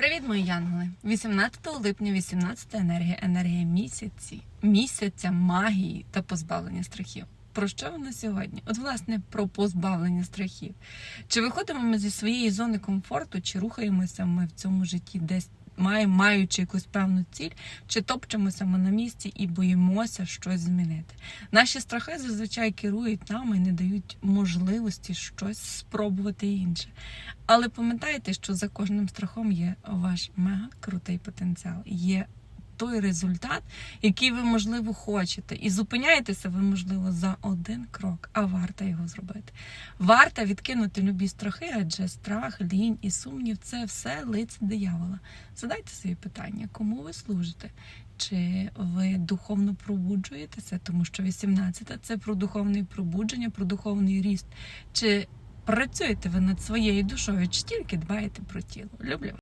Привіт, мої янголи! 18 липня, 18 енергія, енергія місяці, місяця магії та позбавлення страхів. Про що вона сьогодні? От, власне, про позбавлення страхів. Чи виходимо ми зі своєї зони комфорту, чи рухаємося ми в цьому житті десь маючи якусь певну ціль, чи топчемося ми на місці і боїмося щось змінити. Наші страхи зазвичай керують нами і не дають можливості щось спробувати інше. Але пам'ятайте, що за кожним страхом є ваш мега крутий потенціал. Є той результат, який ви, можливо, хочете. І зупиняєтеся ви, можливо, за один крок, а варто його зробити. Варто відкинути любі страхи, адже страх, лінь і сумнів це все лице диявола. Задайте собі питання, кому ви служите? Чи ви духовно пробуджуєтеся, тому що 18 це про духовне пробудження, про духовний ріст. Чи працюєте ви над своєю душою, чи тільки дбаєте про тіло? Люблю.